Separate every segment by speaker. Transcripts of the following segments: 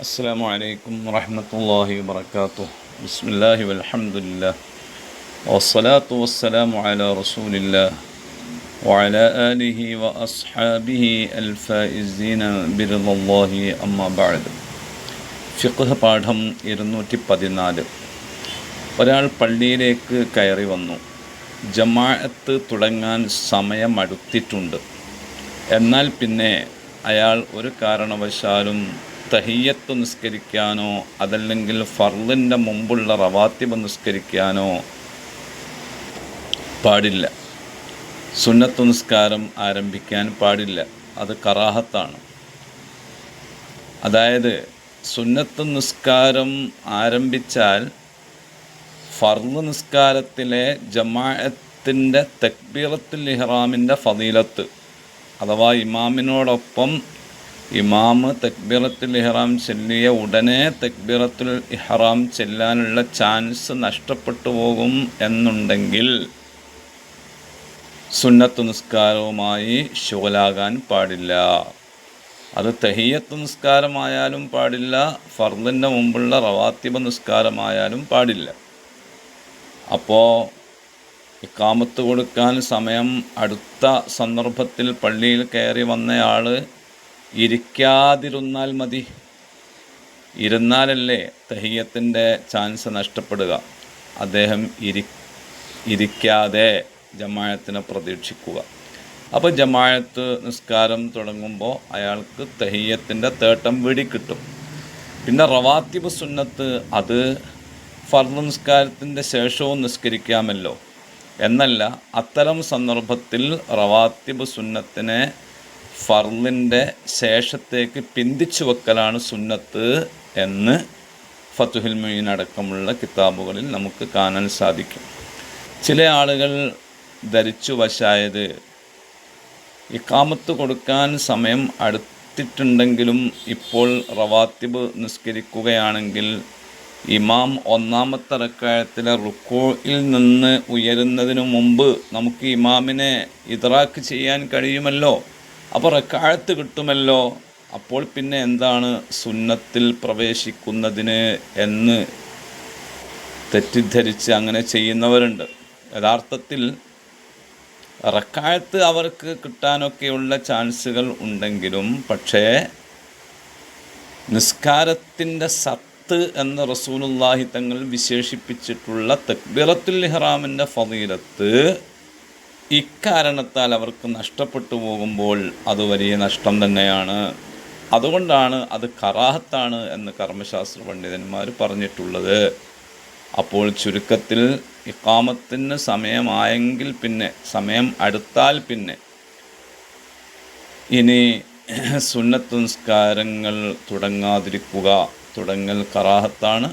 Speaker 1: السلام عليكم ورحمة الله وبركاته بسم الله والحمد لله والصلاة والسلام على رسول الله وعلى آله وأصحابه الفائزين برضا الله أما بعد ഫിഖ് പാഠം ഇരുന്നൂറ്റി പതിനാല് ഒരാൾ പള്ളിയിലേക്ക് കയറി വന്നു ജമാഅത്ത് തുടങ്ങാൻ സമയം അടുത്തിട്ടുണ്ട് എന്നാൽ പിന്നെ അയാൾ ഒരു കാരണവശാലും തഹിയത്ത് നിസ്കരിക്കാനോ അതല്ലെങ്കിൽ ഫർലിന്റെ മുമ്പുള്ള റവാത്തിബ് നിസ്കരിക്കാനോ പാടില്ല. സുന്നത്ത് നിസ്കാരം ആരംഭിക്കാൻ പാടില്ല. അത് കറാഹത്താണ്. അതായത് സുന്നത്ത് നിസ്കാരം ആരംഭിച്ചാൽ ഫർദ് നിസ്കാരത്തിലെ ജമാഅത്തിന്റെ തക്ബീറത്തുൽ ഇഹ്റാമിന്റെ ഫതീലത്ത് അഥവാ ഇമാമിനോടൊപ്പം ഇമാമ് തക്ബീറത്തുൽ ഇഹ്റാം ചെല്ലിയ ഉടനെ തക്ബീറത്തുൽ ഇഹ്റാം ചെല്ലാനുള്ള ചാൻസ് നഷ്ടപ്പെട്ടു പോകും എന്നുണ്ടെങ്കിൽ സുന്നത്ത് നിസ്കാരവുമായി ശുഗലാകാൻ പാടില്ല. അത് തഹിയത്ത് നിസ്കാരമായാലും പാടില്ല ഫർദിന്റെ മുമ്പുള്ള റവാത്തിബ നിസ്കാരമായാലും പാടില്ല. അപ്പോൾ ഇക്കാമത്ത് കൊടുക്കാൻ സമയം അടുത്ത സന്ദർഭത്തിൽ പള്ളിയിൽ കയറി വന്നയാൾ ഇരിക്കാതിരുന്നാൽ മതി. ഇരുന്നാലല്ലേ തഹിയത്തിന്റെ ചാൻസ് നഷ്ടപ്പെടുക. അദ്ദേഹം ഇരി ഇരിക്കാതെ ജമായത്തിനെ പ്രതീക്ഷിക്കുക. അപ്പോൾ ജമായത്ത് നിസ്കാരം തുടങ്ങുമ്പോൾ അയാൾക്ക് തഹിയത്തിന്റെ തേട്ടം വീടി കിട്ടും പിന്നെ റവാത്തിബ് സുന്നത്ത് അത് ഫർദ് നിസ്കാരത്തിന്റെ ശേഷവും നിസ്കരിക്കാമല്ലോ. എന്നല്ല അത്തരം സന്ദർഭത്തിൽ റവാത്തിബ് സുന്നത്തിനെ ഫർലിന്റെ ശേഷത്തേക്ക് പിന്തിച്ചു വെക്കലാണ് സുന്നത്ത് എന്ന് ഫത്തുഹിൽ മൊയ്ൻ അടക്കമുള്ള കിതാബുകളിൽ നമുക്ക് കാണാൻ സാധിക്കും. ചില ആളുകൾ ധരിച്ചു വശായത് ഇക്കാമത്ത് കൊടുക്കാൻ സമയം അടുത്തിട്ടുണ്ടെങ്കിലും ഇപ്പോൾ റവാത്തിബ് നിസ്കരിക്കുകയാണെങ്കിൽ ഇമാം ഒന്നാമത്തെ റക്കായത്തിലെ റുക്കോയിൽ നിന്ന് ഉയരുന്നതിനു മുമ്പ് നമുക്ക് ഇമാമിനെ ഇതറാക്ക് ചെയ്യാൻ കഴിയുമല്ലോ? അപ്പോൾ റക്കാഴത്ത് കിട്ടുമല്ലോ? അപ്പോൾ പിന്നെ എന്താണ് സുന്നത്തിൽ പ്രവേശിക്കുന്നതിന് എന്ന് തെറ്റിദ്ധരിച്ച് അങ്ങനെ ചെയ്യുന്നവരുണ്ട്. യഥാർത്ഥത്തിൽ റക്കായത്ത് അവർക്ക് കിട്ടാനൊക്കെയുള്ള ചാൻസുകൾ ഉണ്ടെങ്കിലും പക്ഷേ നിസ്കാരത്തിന്റെ സത്ത് എന്ന് റസൂലുല്ലാഹി തങ്ങൾ വിശേഷിപ്പിച്ചിട്ടുള്ള തക്ബിറത്തുൽ ഇഹ്റാമിന്റെ ഫതീലത്ത് ഇക്കാരണത്താൽ അവർക്ക് നഷ്ടപ്പെട്ടു പോകുമ്പോൾ അത് വലിയ നഷ്ടം തന്നെയാണ്. അതുകൊണ്ടാണ് അത് കറാഹത്താണ് എന്ന് കർമ്മശാസ്ത്ര പണ്ഡിതന്മാർ പറഞ്ഞിട്ടുള്ളത്. അപ്പോൾ ചുരുക്കത്തിൽ ഇക്കാമത്തിന് സമയമായെങ്കിൽ പിന്നെ സമയം അടുത്താൽ പിന്നെ ഇനി സുന്നത്ത് നിസ്കാരങ്ങൾ തുടങ്ങാതിരിക്കുക തുടങ്ങൽ കറാഹത്താണ്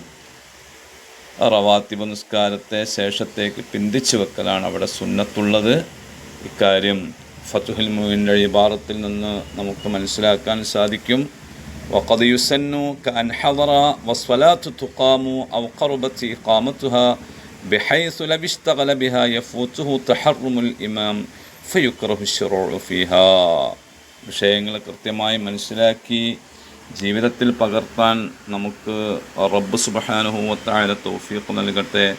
Speaker 1: റവാത്തിബ് നിസ്കാരത്തെ ശേഷത്തേക്ക് പിന്തിച്ചു വെക്കലാണ് അവിടെ സുന്നത്തുള്ളത് ഇക്കാര്യം ഫത്തുഹിൽ മുവിൻ്റെ ഇബാറത്തിൽ നിന്ന് നമുക്ക് മനസ്സിലാക്കാൻ സാധിക്കും وقد يسن كأن حضر والصلاة تقام أو قربت إقامتها بحيث لو اشتغل بها يفوته تحرم الإمام فيكره الشروع فيها വിഷയങ്ങൾ കൃത്യമായി മനസ്സിലാക്കി ജീവിതത്തിൽ പകർത്താൻ നമുക്ക് റബ്ബ് സുബഹാനുഹൂവത്തായ തൗഫീഖ് നൽകട്ടെ.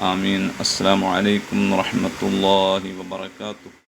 Speaker 1: ആമീൻ. അസ്സാം വലൈക്കും വറഹമത്തല്ലാഹി വബർക്കാത്തു